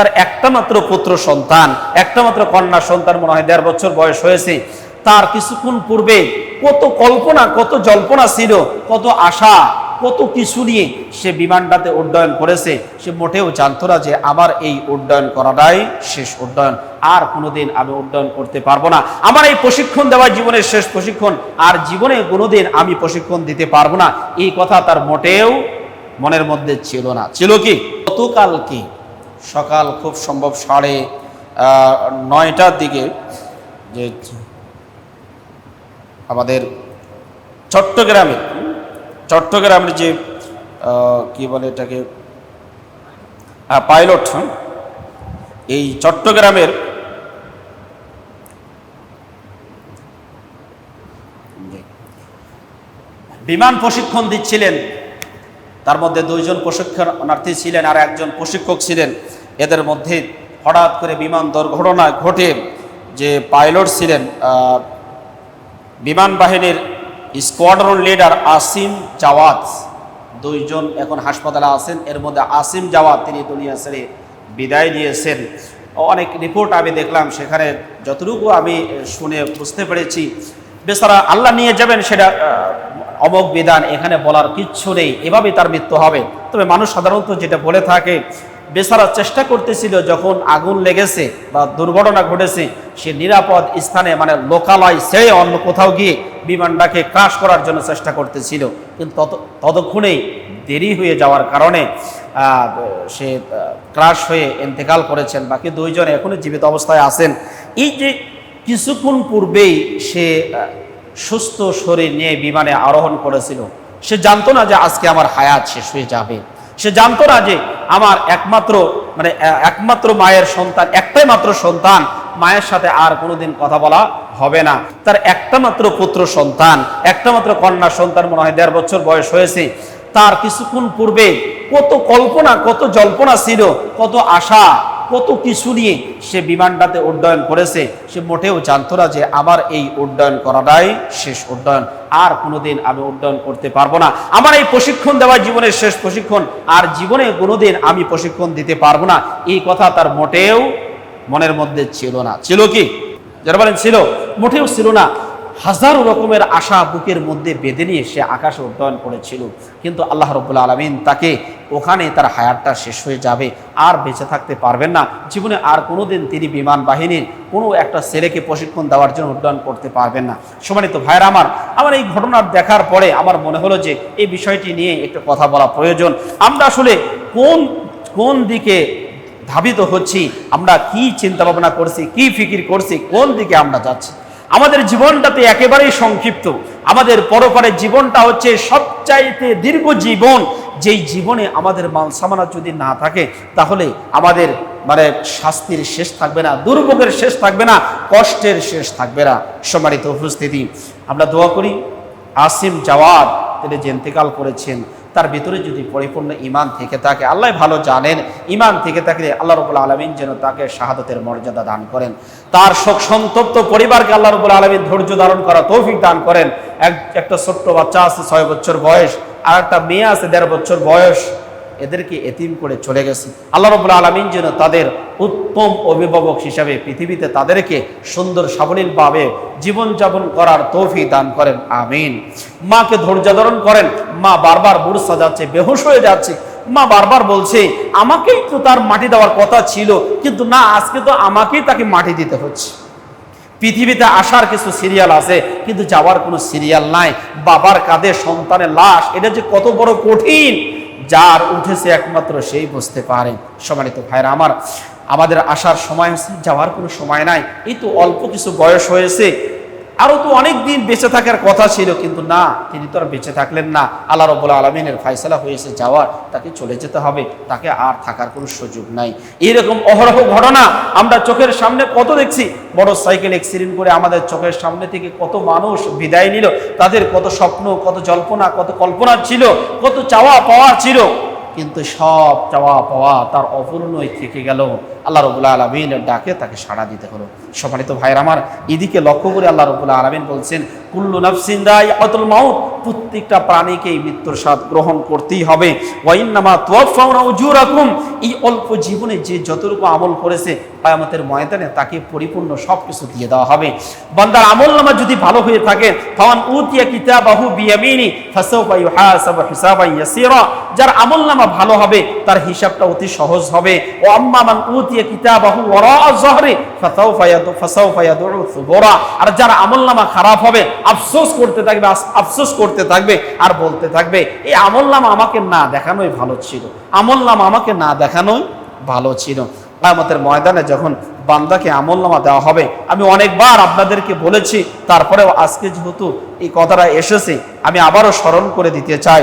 তার একটা মাত্র পুত্র সন্তান, একটা মাত্র কন্যা সন্তান মনে হয় দেড় বছর বয়স হয়েছে। তার কিছুক্ষণ পূর্বে কত কল্পনা, কত জল্পনা ছিল, কত আশা, কত কিছু নিয়ে সে বিমানটাতে উড্ডয়ন করেছে। সে মোটেও জানতো না যে আমার এই উড্ডয়ন করাটাই শেষ উড্ডয়ন। আর কোনোদিন আমি উড্ডয়ন করতে পারব না। আমার এই প্রশিক্ষণ দেওয়া জীবনের শেষ প্রশিক্ষণ, আর জীবনে কোনোদিন আমি প্রশিক্ষণ দিতে পারব না। এই কথা তার মোটেও মনের মধ্যে ছিল না। ছিল কি? গতকাল কি সকাল খুব সম্ভব সাড়ে নয়টার দিকে যে আমাদের চট্টগ্রামে, চট্টগ্রামের যে কি বলে এটাকে পাইলট এই চট্টগ্রামের বিমান প্রশিক্ষণ দিচ্ছিলেন তার মধ্যে দুইজন প্রশিক্ষণার্থী ছিলেন আর একজন প্রশিক্ষক ছিলেন। এদের মধ্যে হঠাৎ করে বিমান দুর্ঘটনা ঘটে যে পাইলট ছিলেন বিমান বাহিনীর স্কোয়াড্রন লিডার আসিম জাওয়াত। দুইজন এখন হাসপাতালে আছেন। এর মধ্যে আসিম জাওয়াত তিনি দুনিয়া ছেড়ে বিদায় নিয়েছেন। অনেক রিপোর্ট আমি দেখলাম, সেখানে যতটুকু আমি শুনে বুঝতে পেরেছি। বেচারা আল্লাহ নিয়ে যাবেন সেটা অমক বিধান এখানে বলার কিচ্ছু নেই, এভাবেই তার মৃত্যু হবে। তবে মানুষ সাধারণত যেটা বলে থাকে, বেচারা চেষ্টা করতেছিল যখন আগুন লেগেছে বা দুর্ঘটনা ঘটেছে, সে নিরাপদ স্থানে মানে লোকালয় সে অন্য কোথাও গিয়ে বিমানটাকে ক্রাশ করার জন্য চেষ্টা করতেছিল। কিন্তু তত, ততক্ষণেই দেরি হয়ে যাওয়ার কারণে সে ক্রাশ হয়ে ইন্তেকাল করেছেন। বাকি দুইজন এখনও জীবিত অবস্থায় আছেন। এই যে কিছুক্ষণ পূর্বেই সে সুস্থ শরীর নিয়ে বিমানে আরোহণ করেছিল। সে জানতো না যে আজকে আমার হায়াত শেষ হয়ে যাবে। সে জানতো না যে আমার একমাত্র মানে একমাত্র মায়ের সন্তান, একটাই মাত্র সন্তান, মায়ের সাথে আর কোনোদিন কথা বলা হবে না। তার একটা মাত্র পুত্র সন্তান, একটা মাত্র কন্যা সন্তান মনে হয় দেড় বছর বয়স হয়েছে। তার কিছুক্ষণ পূর্বে কত কল্পনা, কত জল্পনা ছিল, কত আশা কত কিছু নিয়ে সে বিমানটাতে উড্ডয়ন করেছে, সে মোটেও জানতো না যে আমার এই উড্ডয়ন করাটাই শেষ উড্ডয়ন। আর কোনোদিন আমি উড্ডয়ন করতে পারব না। আমার এই প্রশিক্ষণ দেওয়া জীবনের শেষ প্রশিক্ষণ, আর জীবনে কোনোদিন আমি প্রশিক্ষণ দিতে পারব না। এই কথা তার মোটেও মনের মধ্যে ছিল না। ছিল কি? যারা বলেন ছিল। মোটেও ছিল না। হাজারো রকমের আশা বুকের মধ্যে বেঁধে নিয়ে সে আকাশে উড্ডয়ন করেছিল। কিন্তু আল্লাহ রব্বুল্লা আলমিন তাকে ওখানে তার হায়ারটা শেষ হয়ে যাবে, আর বেঁচে থাকতে পারবেন না। জীবনে আর কোনোদিন তিনি বিমান বাহিনীর কোনো একটা ছেলেকে প্রশিক্ষণ দেওয়ার জন্য উড্ডয়ন করতে পারবেন না। সমানিত ভাইয়ের আমার আমার এই ঘটনা দেখার পরে আমার মনে হলো যে এই বিষয়টি নিয়ে একটু কথা বলা প্রয়োজন। আমরা আসলে কোন কোন দিকে ধাবিত হচ্ছি, আমরা কি চিন্তা ভাবনা করছি, কি ফিকির করছি, কোন দিকে আমরা যাচ্ছি? আমাদের জীবনটাতে একেবারেই সংক্ষিপ্ত। আমাদের পরপরের জীবনটা হচ্ছে সবচাইতে দীর্ঘ জীবন যেই জীবনে আমাদের মানসামানা যদি না থাকে, তাহলে আমাদের মানে শাস্তির শেষ থাকবে না, দুর্ভোগের শেষ থাকবে না, কষ্টের শেষ থাকবে না। সম্মানিত উপস্থিতি, আমরা দোয়া করি, আসিম জাওয়াদ তিনি যে ইন্তেকাল করেছেন, তার ভিতরে যদি পরিপূর্ণ ইমান থেকে থাকে, আল্লাহ ভালো জানেন ইমান থেকে থাকলে আল্লাহ রবুল আলমিন যেন তাকে শাহাদতের মর্যাদা দান করেন। তার শোক সন্তপ্ত পরিবারকে আল্লাহ রবুল আলমিন ধৈর্য ধারণ করা তৌফিক দান করেন। এক, একটা ছোট্ট বাচ্চা আছে, ছয় বছর বয়স আর একটা মেয়ে আছে, দেড় বছর বয়স। এদেরকে এতিম করে চলে গেছে। আল্লাহ রবুল্লা আলমিন যেন তাদের উত্তম অভিভাবক হিসাবে পৃথিবীতে তাদেরকে সুন্দর, সাবলীলভাবে জীবনযাপন করার তৌফি দান করেন। আমিন। মাকে ধৈর্য ধারণ করেন। মা বারবার বুড় সাজাচ্ছে, বেহুশ হয়ে যাচ্ছে। মা বারবার বলছে, আমাকেই তো তার মাটি দেওয়ার কথা ছিল, কিন্তু না, আজকে তো আমাকেই তাকে মাটি দিতে হচ্ছে। পৃথিবীতে আসার কিছু সিরিয়াল আছে, কিন্তু যাওয়ার কোনো সিরিয়াল নাই। বাবার কাঁধে সন্তানের লাশ, এটা যে কত বড় কঠিন, যার উঠেছে একমাত্র সেই বুঝতে পারে। সমানিত ভাইরা আমার, আমাদের আসার সময় যাওয়ার কোনো সময় নাই। এই তো অল্প কিছু বয়স হয়েছে আরও তো অনেক দিন বেঁচে থাকার কথা ছিল, কিন্তু না, তিনি তো আর বেঁচে থাকলেন না। আল্লাহ রবুল্লা আলমিনের ফাইসলা হয়েছে যাওয়ার, তাকে চলে যেতে হবে, তাকে আর থাকার কোনো সুযোগ নাই। এইরকম অহরহ ঘটনা আমরা চোখের সামনে কত দেখছি, বড় সাইকেল অ্যাক্সিডেন্ট করে আমাদের চোখের সামনে থেকে কত মানুষ বিদায় নিল, তাদের কত স্বপ্ন, কত জল্পনা, কত কল্পনা ছিল, কত চাওয়া পাওয়া ছিল। কিন্তু সব চাওয়া পাওয়া তার অপূর্ণই থেকে গেল। আল্লাহ রবুল্লা আলমিনের ডাকে তাকে সাড়া দিতে হলো। সম্মানিত ভাইয়ের আমার, এদিকে লক্ষ্য করে আল্লাহ রবুল্লা আলমিন বলছেন, কুল্লু নাফসিন দাই অতুল মাউত প্রত্যেকটা প্রাণীকেই মৃত্যুর স্বাদ গ্রহণ করতেই হবে। ওয়াইন্নামা তোয়াফাউনা উজুরাকুম, এই অল্প জীবনে যে যতটুকু আমল করেছে কায়ামতের ময়দানে তাকে পরিপূর্ণ সব কিছু দিয়ে দেওয়া হবে। বান্দার আমল নামা যদি ভালো হয়ে থাকে, ফাওয়ান উতিয়া কিতাবাহু বিয়ামিনি, ফাসাউফা ইউহাসাবু হিসাবান ইয়াসীরা। যার আমল নামা ভালো হবে, তার হিসাবটা অতি সহজ হবে। ও আম্মা মান উতিয়া কিতাবাহু ওয়ারা যহরি ফাসাউফা ইয়াদু ফাসাউফা ইয়াদউ সুবুরা আর যার আমল নামা খারাপ হবে, আফসোস করতে থাকবে আফসোস করতে থাকবে, আর বলতে থাকবে, এই আমল নামা আমাকে না দেখানোই ভালো ছিল। আমল নামা আমাকে না দেখানোই ভালো ছিল। কায়ামতের ময়দানে যখন বান্দাকে আমল নামা দেওয়া হবে, আমি অনেকবার আপনাদেরকে বলেছি, তারপরেও আজকে যেহেতু এই কথাটা এসেছে, আমি আবারও স্মরণ করে দিতে চাই।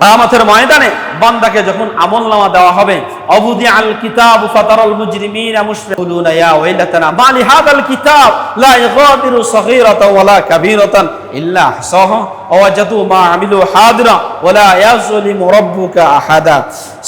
কায়ামতের ময়দানে বান্দাকে যখন আমল নামা দেওয়া হবে অবুদি আল কিতাব ফাতারাল ইয়া ওয়াইলাতানা কিতাব লা ইগাদিরু ওয়ালা কাবীরাতান ইল্লা ওয়াজাদু মা আমিলু হাদিরা ওয়ালা রাব্বুকা আহাদা।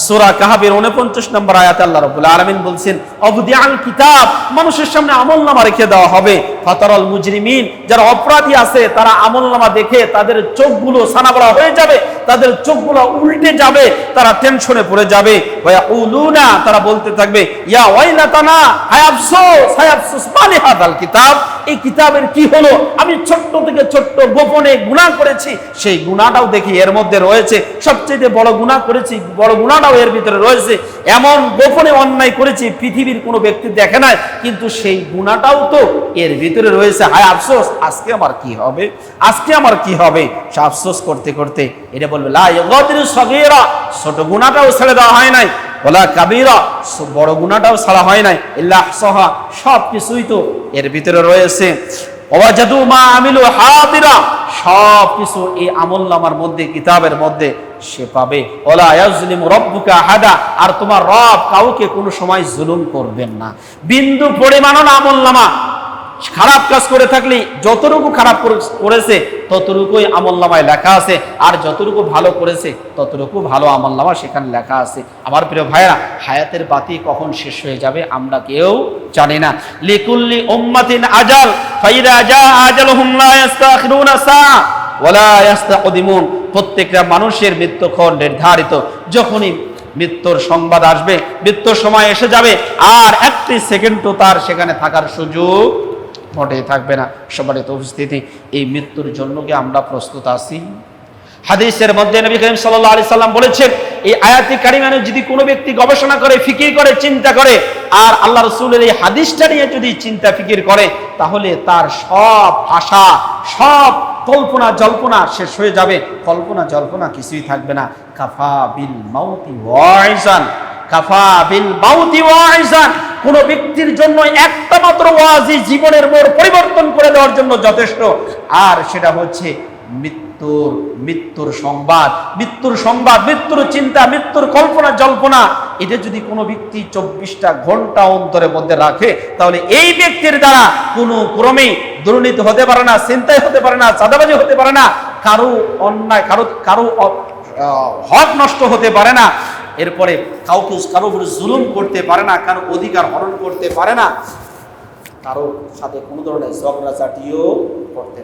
সূরা কাহফের 49 নম্বর আয়াতে আল্লাহ রাব্বুল আলামিন বলছেন, অবুদি আল কিতাব মানুষের সামনে আমল নামা রেখে দেওয়া হবে। ফাতারাল মুজরিমিন যারা অপরাধী আছে, তারা আমল নামা দেখে তাদের চোখগুলো সানাবড়া হয়ে যাবে, তাদের চোখগুলো উল্টে যাবে, তারা টেনশনে পড়ে যাবে। ওয়া উলুনা তারা বলতে থাকবে, ইয়া ওয়াইলাতানা, হায় আফসোস হায় আফসোস মালি হাদাল কিতাব? এই কিতাবের কি হলো? আমি ছোট্ট থেকে ছোট্ট গোপনে গুনাহ করেছি, সেই গুনাহটাও দেখি এর মধ্যে রয়েছে। সবচেয়ে বড় গুনাহ করেছি, বড় গুনাহটাও এর ভিতরে রয়েছে। এমন গোপনে অন্যায় করেছি, পৃথিবীর কোনো ব্যক্তি দেখে নাই, কিন্তু সেই গুনাহটাও তো এর ভিতরে রয়েছে। হায় আফসোস, আজকে আমার কি হবে? আজকে আমার কি হবে? সে আফসোস করতে করতে এটা বলবে, লা সগীরা ছোট গুনাহটাও ছেড়ে দেওয়া হয় নাই। ওলা কাবিরা। বড় গুনাহটাও ছাড়া হয় নাই। ইল্লা আহসাহা সব কিছুই তো এর ভিতরে রয়েছে। ওয়াজাদু মা আমিলু হাদিরা সব কিছু এই আমল নামার মধ্যে, কিতাবের মধ্যে সে পাবে। ওলা ইয়াজলিমু রাব্বুকা আহাদা, আর তোমার রব কাউকে কোনো সময় জুলুম করবেন না। বিন্দু পরিমাণও না আমল নামা। খারাপ কাজ করে থাকলে যতটুকু খারাপ করেছে, ততটুকুই আমল নামায় লেখা আছে। আর যতটুকু ভালো করেছে, ততটুকু ভালো আমল নামা সেখানে লেখা আছে। আমার প্রিয় ভাইরা হায়াতের বাতি কখন শেষ হয়ে যাবে আমরা কেউ জানি না। লিকুল্লি উম্মাতিন আজাল, ফাইদা জা আজালুহুম লা ইস্তাখিরুনা সাআ ওয়ালা ইস্তাকদিমুন প্রত্যেকটা মানুষের মৃত্যুক্ষণ নির্ধারিত। যখনই মৃত্যুর সংবাদ আসবে, মৃত্যুর সময় এসে যাবে, আর একটি সেকেন্ডও তার সেখানে থাকার সুযোগ মোটেই থাকবে না। সবারই তো উপস্থিতি, এই মৃত্যুর জন্য কি আমরা প্রস্তুত আছি? হাদিসের মধ্যে নবী করিম সাল্লাল্লাহু আলাইহি সাল্লাম বলেছেন, এই আয়াতি কারিমানে যদি কোনো ব্যক্তি গবেষণা করে, ফিকির করে, চিন্তা করে, আর আল্লাহ রসুলের এই হাদিসটা নিয়ে যদি চিন্তা, ফিকির করে, তাহলে তার সব আশা, সব কল্পনা, জল্পনা শেষ হয়ে যাবে। কল্পনা, জল্পনা কিছুই থাকবে না। কাফা বিল মাউতি ওয়াইজান। কোন ব্যক্তির জন্য একটা মাত্র ওয়াজি জীবনের মোড় পরিবর্তন করে দেওয়ার জন্য যথেষ্ট। আর সেটা হচ্ছে মৃত্যুর মৃত্যুর সংবাদ। মৃত্যুর সংবাদ, মৃত্যুর চিন্তা, মৃত্যুর কল্পনা, জল্পনা, এটা যদি কোনো ব্যক্তি চব্বিশটা ঘণ্টা অন্তরের মধ্যে রাখে, তাহলে এই ব্যক্তির দ্বারা কোনো ক্রমেই দুর্নীতি হতে পারে না চিন্তাই হতে পারে না, চাঁদাবাজি হতে পারে না, কারও অন্যায়, কারও কারও হক নষ্ট হতে পারে না। এরপরে কাউকে কারও উপরে জুলুম করতে পারে না, কারও অধিকার হরণ করতে পারে না কারও সাথে কোনো ধরনের ঝগড়াঝাটিও করতে পারে